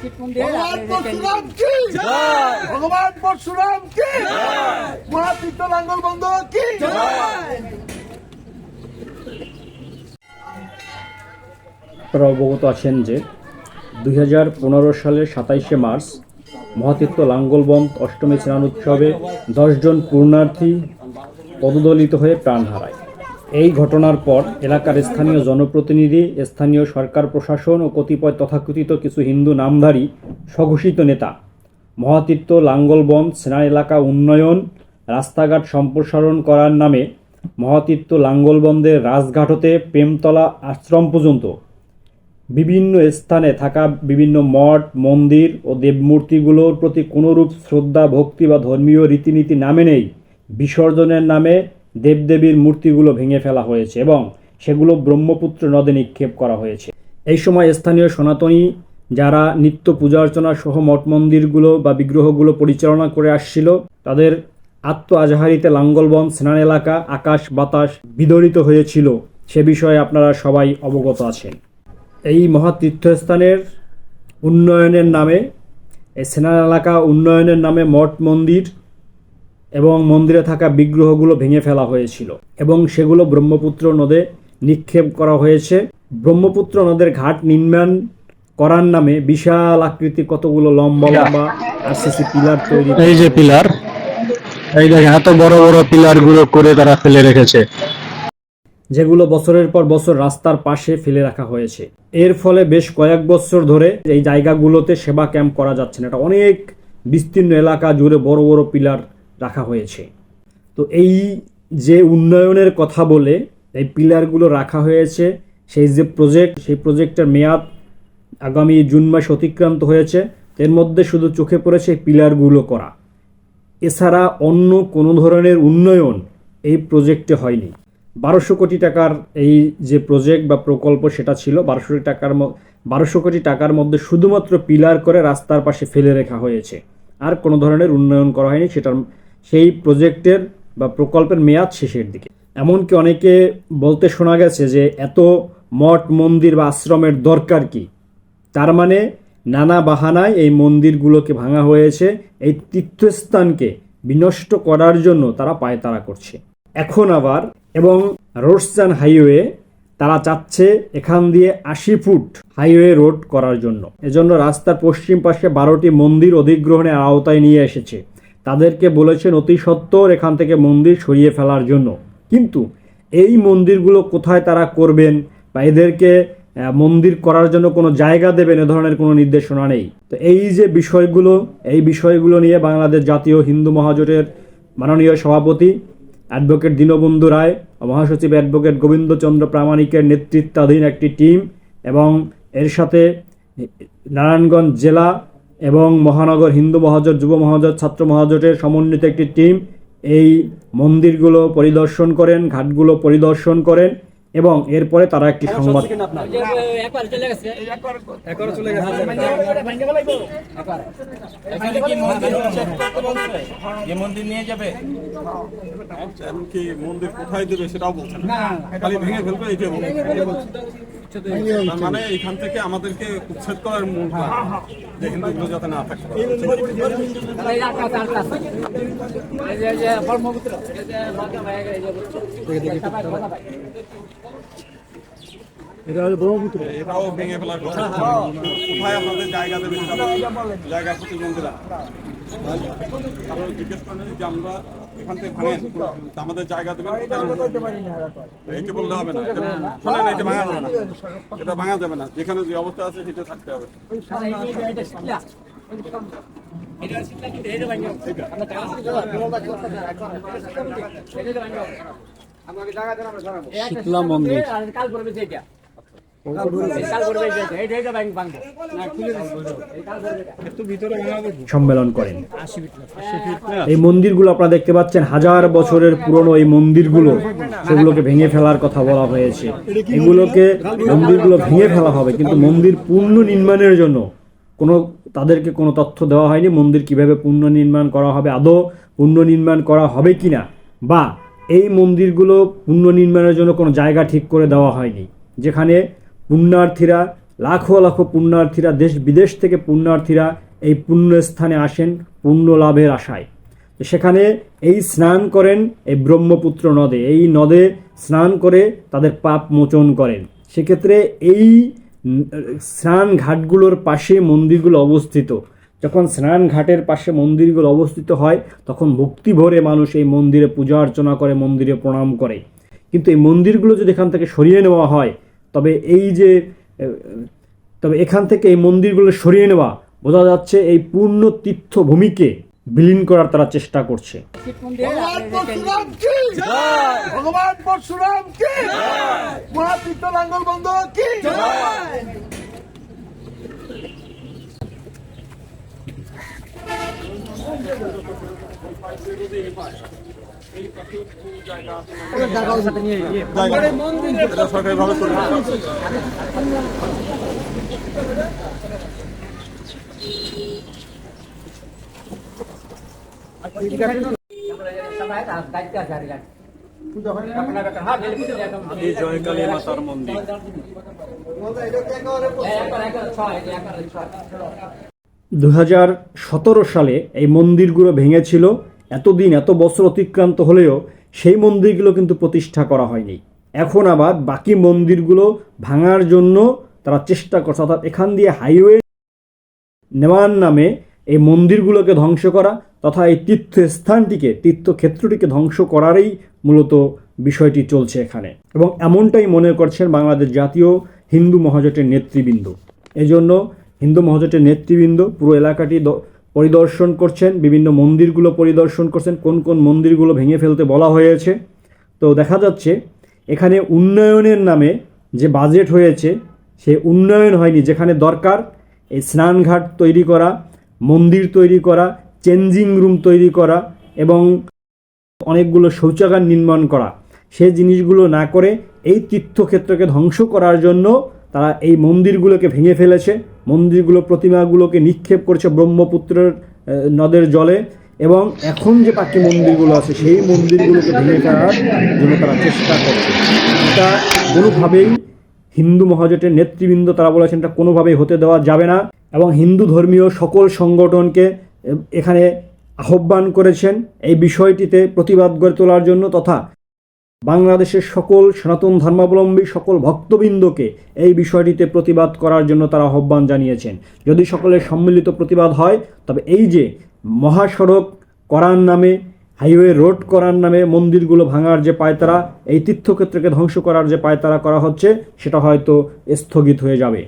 শিব মন্দির ভগবান পরশুরাম কি? ভগবান পরশুরাম কি? মহাতীর্থ লাঙ্গল বন্ধ কি? আপনারা অবগত আছেন যে দুই সালের সাতাইশে মার্চ মহাতীর্থ লাঙ্গলবন্ত অষ্টমী স্নান উৎসবে দশজন পূর্ণার্থী পদদলিত হয়ে প্রাণ হারায়। এই ঘটনার পর এলাকার স্থানীয় জনপ্রতিনিধি, স্থানীয় সরকার প্রশাসন ও কতিপয় তথাকথিত কিছু হিন্দু নামধারী স্বঘোষিত নেতা, মহাতীর্থ লাঙ্গলবন্ধ স্নান এলাকা উন্নয়ন, রাস্তাঘাট সম্প্রসারণ করার নামে মহাতীর্থ লাঙ্গলবন্ধের রাজঘাট হতে প্রেমতলা আশ্রম পর্যন্ত বিভিন্ন স্থানে থাকা বিভিন্ন মঠ, মন্দির ও দেবমূর্তিগুলোর প্রতি কোনোরূপ শ্রদ্ধা, ভক্তি বা ধর্মীয় রীতিনীতি নামে নেই বিসর্জনের নামে দেবদেবীর মূর্তিগুলো ভেঙে ফেলা হয়েছে এবং সেগুলো ব্রহ্মপুত্র নদে নিক্ষেপ করা হয়েছে। এই সময় স্থানীয় সনাতনী যারা নিত্য পূজা অর্চনা সহ মঠ মন্দিরগুলো বা বিগ্রহগুলো পরিচালনা করে আসছিল, তাদের আত্ম আজহারিতে লাঙ্গলবন, স্নান এলাকা, আকাশ বাতাস বিদরিত হয়েছিল। সে বিষয়ে আপনারা সবাই অবগত আছেন। এই মহা তীর্থস্থানের উন্নয়নের নামে, এই সেনার এলাকা উন্নয়নের নামে মঠ মন্দির এবং মন্দিরে থাকা বিগ্রহগুলো ভেঙে ফেলা হয়েছিল এবং সেগুলো ব্রহ্মপুত্র নদে নিক্ষেপ করা হয়েছে। ব্রহ্মপুত্র নদের ঘাট নির্মাণ করার নামে বিশাল আকৃতি কতগুলো লম্বা লম্বা আরসিসি পিলার তৈরি এই যে পিলার এই দেখেন এত বড় বড় পিলারগুলো করে তারা ফেলে রেখেছে। যেগুলো বছরের পর বছর রাস্তার পাশে ফেলে রাখা হয়েছে। এর ফলে বেশ কয়েক বছর ধরে এই জায়গাগুলোতে সেবা ক্যাম্প করা যাচ্ছে না। এটা অনেক বিস্তীর্ণ এলাকা জুড়ে বড় বড় পিলার রাখা হয়েছে। তো এই যে উন্নয়নের কথা বলে, এই পিলারগুলো রাখা হয়েছে, সেই যে প্রজেক্ট সেই প্রজেক্টের মেয়াদ আগামী জুন মাস অতিক্রান্ত হয়েছে, এর মধ্যে শুধু চোখে পড়েছে পিলারগুলো করা। এছাড়া অন্য কোনো ধরনের উন্নয়ন এই প্রজেক্টে হয়নি। বারোশো কোটি টাকার এই যে প্রজেক্ট বা প্রকল্প সেটা ছিল, বারোশো কোটি টাকার বারোশো কোটি টাকার মধ্যে শুধুমাত্র পিলার করে রাস্তার পাশে ফেলে রাখা হয়েছে। আর কোনো ধরনের উন্নয়ন করা হয়নি, সেটার সেই প্রজেক্টের বা প্রকল্পের মেয়াদ শেষের দিকে। এমনকি অনেকে বলতে শোনা গেছে যে এত মঠ, মন্দির বা আশ্রমের দরকার কি? তার মানে নানা বাহানায় এই মন্দিরগুলোকে ভাঙা হয়েছে, এই তীর্থস্থানকে বিনষ্ট করার জন্য তারা পায়তারা করছে। এখন আবার এবং রোডসান হাইওয়ে তারা চাচ্ছে এখান দিয়ে আশি ফুট হাইওয়ে রোড করার জন্য। এজন্য রাস্তার পশ্চিম পাশে বারোটি মন্দির অধিগ্রহণের আওতায় নিয়ে এসেছে। তাদেরকে বলেছেন অতি সত্বর এখান থেকে মন্দির সরিয়ে ফেলার জন্য। কিন্তু এই মন্দিরগুলো কোথায় তারা করবেন বা এদেরকে মন্দির করার জন্য কোনো জায়গা দেবেন এ ধরনের কোনো নির্দেশনা নেই। তো এই যে বিষয়গুলো, এই বিষয়গুলো নিয়ে বাংলাদেশ জাতীয় হিন্দু মহাজোটের মাননীয় সভাপতি অ্যাডভোকেট দীনবন্ধু রায় মহাসচিব অ্যাডভোকেট গোবিন্দচন্দ্র প্রামাণিকের নেতৃত্বাধীন একটি টিম এবং এর সাথে নারায়ণগঞ্জ জেলা এবং মহানগর হিন্দু মহাজোট যুব মহাজোট ছাত্র মহাজোটের সমন্বিত একটি টিম এই মন্দিরগুলো পরিদর্শন করেন ঘাটগুলো পরিদর্শন করেন এবং এরপরে তারা একটি সংবাদ একবার চলে গেছে। একবারে চলে গেছে। এখানে কি মন্দির উচ্ছেদ করতে বলছে যে মন্দির নিয়ে যাবে? এমনকি মন্দির কোথায় দেবে সেটাও বলছে না। খালি ভেঙে ফেলবে মানে এখান থেকে আমাদেরকে উচ্ছেদ করার মূল যে হিন্দুগুলো যাতে না থাকে। ব্রহ্মপুত্র। এটাও ভেঙে ফেলার কথা। কোথায় আপনাদের জায়গা জায়গা প্রতিবন্ধী রাখা কারণ জিজ্ঞেস করেন যে আমরা এখান থেকে ভাঙেন আমাদের জায়গা দেবেন। বললে হবে না। শোনেন এটা ভাঙা যাবে না। এটা ভাঙা যাবে না। যেখানে যে অবস্থা আছে সেটা থাকতে হবে। শীতলা মন্দির। সম্মেলন করেন। এই মন্দিরগুলো আপনারা দেখতে পাচ্ছেন হাজার বছরের পুরনো এই মন্দিরগুলো সেগুলোকে ভেঙে ফেলার কথা বলা হয়েছে। এগুলোকে মন্দিরগুলো ভেঙে ফেলা হবে কিন্তু মন্দির পূর্ণ নির্মাণের জন্য কোনো তাদেরকে কোনো তথ্য দেওয়া হয়নি মন্দির কীভাবে পুনঃ নির্মাণ করা হবে আদৌ পুনর্নির্মাণ করা হবে কি না বা এই মন্দিরগুলো পুনর্নির্মাণের জন্য কোনো জায়গা ঠিক করে দেওয়া হয়নি যেখানে পুণ্যার্থীরা, লাখো লাখো পুণ্যার্থীরা, দেশ বিদেশ থেকে পুণ্যার্থীরা এই পুণ্যস্থানে আসেন পুণ্য লাভের আশায়। সেখানে এই স্নান করেন এই ব্রহ্মপুত্র নদে। এই নদে স্নান করে তাদের পাপ মোচন করেন। সেক্ষেত্রে এই স্নান ঘাটগুলোর পাশে মন্দিরগুলো অবস্থিত। যখন স্নান ঘাটের পাশে মন্দিরগুলো অবস্থিত হয়, তখন ভক্তি ভরে মানুষ এই মন্দিরে পূজা অর্চনা করে, মন্দিরে প্রণাম করে। কিন্তু এই মন্দিরগুলো যদি এখান থেকে সরিয়ে নেওয়া হয় তবে এই যে তবে এখান থেকে এই মন্দিরগুলো সরিয়ে নেওয়া বোঝা যাচ্ছে এই পূর্ণ তীর্থভূমিকে বিলীন করার তারা চেষ্টা করছে। ভগবান জয়কালী মাতার মন্দির দু সালে এই মন্দিরগুলো ভেঙেছিল। এতদিন, এত বছর অতিক্রান্ত হলেও সেই মন্দিরগুলো কিন্তু প্রতিষ্ঠা করা হয়নি। এখন আবার বাকি মন্দিরগুলো ভাঙার জন্য তারা চেষ্টা করছে, অর্থাৎ এখান দিয়ে হাইওয়ে নেওয়ার নামে এই মন্দিরগুলোকে ধ্বংস করা তথা এই তীর্থস্থানটিকে, তীর্থক্ষেত্রটিকে ধ্বংস করারই মূলত বিষয়টি চলছে এখানে। এবং এমনটাই মনে করছেন বাংলাদেশ জাতীয় হিন্দু মহাজোটের নেতৃবৃন্দ। এজন্য হিন্দু মহাজোটের নেতৃবৃন্দ পুরো এলাকাটি পরিদর্শন করছেন, বিভিন্ন মন্দিরগুলো পরিদর্শন করছেন, কোন কোন মন্দিরগুলো ভেঙে ফেলতে বলা হয়েছে। তো দেখা যাচ্ছে, এখানে উন্নয়নের নামে যে বাজেট হয়েছে, সে উন্নয়ন হয়নি। যেখানে দরকার, এই স্নানঘাট তৈরি করা, মন্দির তৈরি করা চেঞ্জিং রুম তৈরি করা এবং অনেকগুলো শৌচাগার নির্মাণ করা। সে জিনিসগুলো না করে এই তীর্থক্ষেত্রকে ধ্বংস করার জন্য তারা এই মন্দিরগুলোকে ভেঙে ফেলেছে। মন্দিরগুলো, প্রতিমাগুলোকে নিক্ষেপ করেছে ব্রহ্মপুত্রের নদের জলে এবং এখন যে বাকি মন্দিরগুলো আছে, সেই মন্দিরগুলোকে ভেঙে ফেলার জন্য তারা চেষ্টা করছে। এটা কোনোভাবেই হিন্দু মহাজোটের নেতৃবৃন্দ তারা বলেছেন এটা কোনোভাবেই হতে দেওয়া যাবে না এবং হিন্দু ধর্মীয় সকল সংগঠনকে এখানে আহ্বান করেছেন এই বিষয়টিতে প্রতিবাদ গড়ে তোলার জন্য তথা বাংলাদেশের সকল সনাতন ধর্মাবলম্বী সকল ভক্তবৃন্দকে এই বিষয়টিতে প্রতিবাদ করার জন্য তারা আহ্বান জানিয়েছেন। যদি সকলের সম্মিলিত প্রতিবাদ হয়, তবে এই যে মহাসড়ক করার নামে, হাইওয়ে রোড করার নামে মন্দিরগুলো ভাঙার যে পায়তারা, এই তীর্থক্ষেত্রকে ধ্বংস করার যে পায়তারা করা হচ্ছে, সেটা হয়তো স্থগিত হয়ে যাবে।